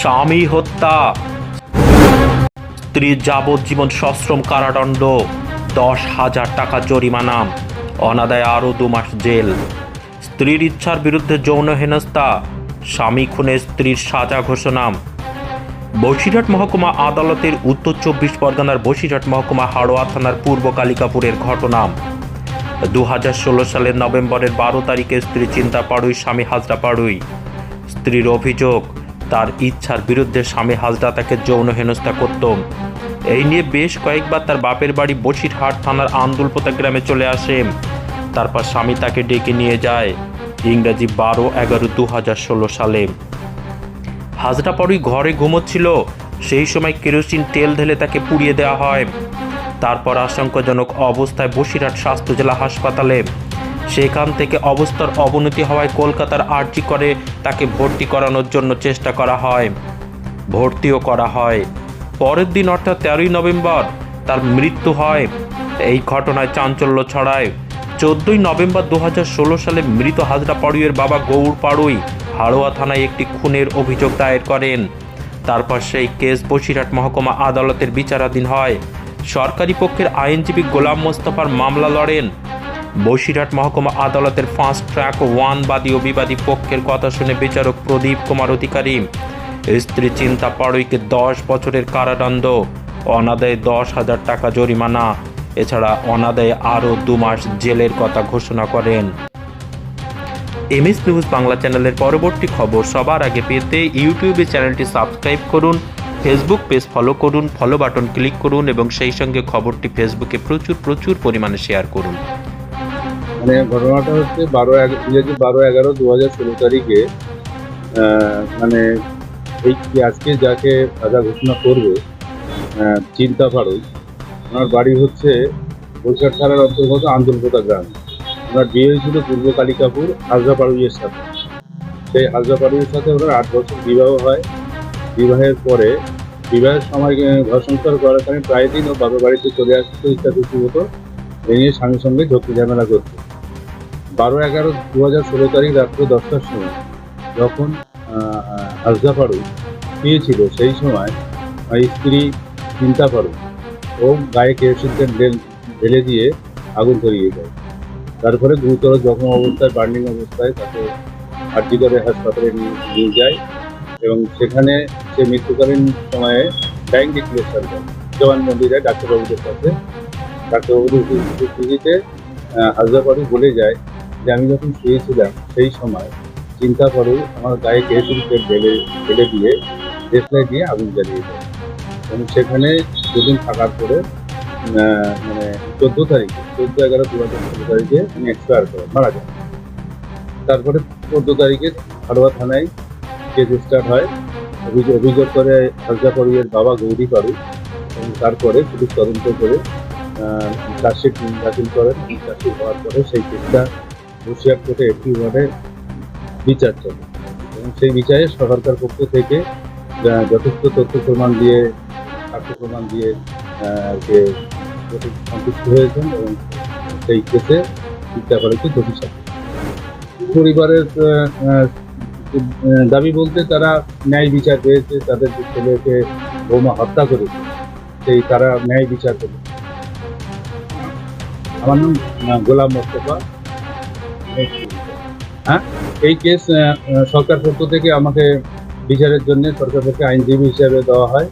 স্বামী হত্যা। স্ত্রীর যাবজ্জীবন সশ্রম কারাদণ্ড। দশ হাজার টাকা জরিমানা। অনাদায় আরও দু মাস জেল। স্ত্রীর ইচ্ছার বিরুদ্ধে যৌন হেনস্থা। স্বামী খুনে স্ত্রীর সাজা ঘোষণা। বসিরহাট মহকুমা আদালতের উত্তর চব্বিশ পরগনার বসিরহাট মহকুমা হাড়োয়া থানার পূর্ব কালিকাপুরের ঘটনা। দু হাজার ষোলো সালের নভেম্বরের বারো তারিখে স্ত্রী চিন্তা পাড়ুই, স্বামী হাজরা পাড়ুই। স্ত্রীর অভিযোগ তার ইচ্ছার বিরুদ্ধে স্বামী হাজরা তাকে যৌন হেনস্থা করত। এই নিয়ে বেশ কয়েকবার তার বাপের বাড়ি বসিরহাট থানার আন্দুলপোতা গ্রামে চলে আসে। তারপর স্বামী তাকে ডেকে নিয়ে যায়। ইংরাজি বারো এগারো দু হাজার ষোলো সালে। হাজরা পাড়ুই ঘরে ঘুমোচ্ছিল। সেই সময় কেরোসিন তেল ঢেলে তাকে পুড়িয়ে দেওয়া হয়। তারপর আশঙ্কাজনক অবস্থায় বসিরহাট স্বাস্থ্য জেলা হাসপাতালে সেখান থেকে অবস্থার অবনতি হওয়ায় কলকাতার আর্জি করে তাকে ভর্তি করানোর জন্য চেষ্টা করা হয়, ভর্তিও করা হয়। পরের দিন অর্থাৎ তেরোই নভেম্বর তার মৃত্যু হয়। এই ঘটনায় চাঞ্চল্য ছড়ায়। চোদ্দই নভেম্বর দু হাজার ষোলো সালে মৃত হাজরা পাড়ুইয়ের বাবা গৌর পাড়ুই হাড়োয়া থানায় একটি খুনের অভিযোগ দায়ের করেন। তারপর সেই কেস বসিরহাট মহকুমা আদালতের বিচারাধীন হয়। সরকারি পক্ষের আইনজীবী গোলাম মোস্তফার মামলা লড়েন। বসিরহাট মহকুমা আদালতের ফাস্ট ট্র্যাক ওয়ান বাদী ও বিবাদী পক্ষের কথা শুনে বিচারক প্রদীপ কুমার অধিকারী। স্ত্রী চিন্তা পাড়ুইকে দশ বছরের কারাদণ্ড, অনাদায়ে দশ হাজার টাকা জরিমানা। এছাড়া অনাদায়ে আরও দু মাস জেলের কথা ঘোষণা করেন। এমএস নিউজ বাংলা চ্যানেলের পরবর্তী খবর সবার আগে পেতে ইউটিউবে চ্যানেলটি সাবস্ক্রাইব করুন, ফেসবুক পেজ ফলো করুন, ফলো বাটন ক্লিক করুন এবং সেই সঙ্গে খবরটি ফেসবুকে প্রচুর প্রচুর পরিমাণে শেয়ার করুন। মানে ঘটনাটা হচ্ছে বারো ইংরেজি বারো এগারো দু হাজার ষোলো তারিখে মানে এই আজকে যাকে সাজা ঘোষণা করবে চিন্তা পাড়ই ওনার বাড়ি হচ্ছে বৈশাখ থানার অন্তর্গত আন্দোলপোতা গ্রাম। ওনার বিয়ে হয়েছিল পূর্ব কালিকাপুর হাজরা পাড়ুইয়ের সাথে। সেই হাজরা পাড়ুইয়ের সাথে ওনার আট বছর বিবাহ হয়। বিবাহের পরে বিবাহের সময় ঘর সংসার করার কারণে প্রায় দিন ও বাবার বাড়িতে চলে আসতো খুশি হতো এই নিয়ে স্বামীর সঙ্গে ঝক্কি ঝামেলা করতো। বারো এগারো দু হাজার ষোলো তারিখ রাত্রে দশটার সময় যখন হাজদা পাড়ু পেয়েছিল সেই সময় স্ত্রী চিন্তা পাড়ু ও গায়ে কেরোসিন ঢেল- দিয়ে আগুন ধরিয়ে দেয়। তারপরে গুরুতর জখম অবস্থায়, বার্নিং অবস্থায় তাকে আর্যিকরে হাসপাতালে নিয়ে যায় এবং সেখানে সে মৃত্যুকালীন সময়ে ব্যাংক ডিক্লেশন দেয়। জবানবন্দি দেয় ডাক্তারবাবুদের কাছে ডাক্তারবাবুদের উপস্থিতিতে হাজরা বলে যায় যে আমি যখন শুয়েছিলাম, সেই সময় চিন্তা করো আমার গায়ে কেরোসিন তেল ঢেলে ঢেলে দিয়ে দেশলাই দিয়ে আগুন জ্বালিয়ে দেয় এবং সেখানে দুদিন থাকার পরে মানে চোদ্দ তারিখে, চোদ্দ, এগারো দু হাজার চোদ্দ তারিখে উনি এক্সপায়ার করে মারা যান তারপরে চোদ্দ তারিখে হাড়োয়া থানায় কেস স্টার্ট হয়। অভিযোগ অভিযোগ করে হাজরা পাড়ুইয়ের বাবা গৌরী পাড়ু এবং তারপরে পুলিশ তদন্ত করে চার্জশিট দাখিল করেন। চার্জশিট হওয়ার পরে সেই কেসটা বসিরহাট কোর্টে একটি ওয়ার্ডে বিচার চলে। এবং সেই বিচারে সরকার পক্ষ থেকে যথেষ্ট তথ্য প্রমাণ দিয়ে সাক্ষ্য প্রমাণ দিয়ে যে সন্তুষ্ট হয়েছেন এবং সেই কেসে চিন্তা করে কি দোষী পরিবারের দাবি বলতে তারা ন্যায় বিচার পেয়েছে, তাদের যে ছেলেকে বৌমা হত্যা করেছে, সেই তারা ন্যায় বিচার করেছে আমার নাম গোলাম মোস্তফা। হ্যাঁ? এই কেস সরকার পক্ষ থেকে আমাকে বিচারের জন্য সরকার পক্ষে আইনজীবী হিসাবে দেওয়া হয়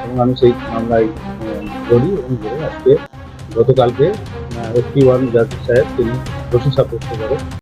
এবং আমি সেই মামলায় করি এবং আজকে গতকালকে এসপি ওয়ান জাজ সাহেব তিনি দোষী সাব্যস্ত করে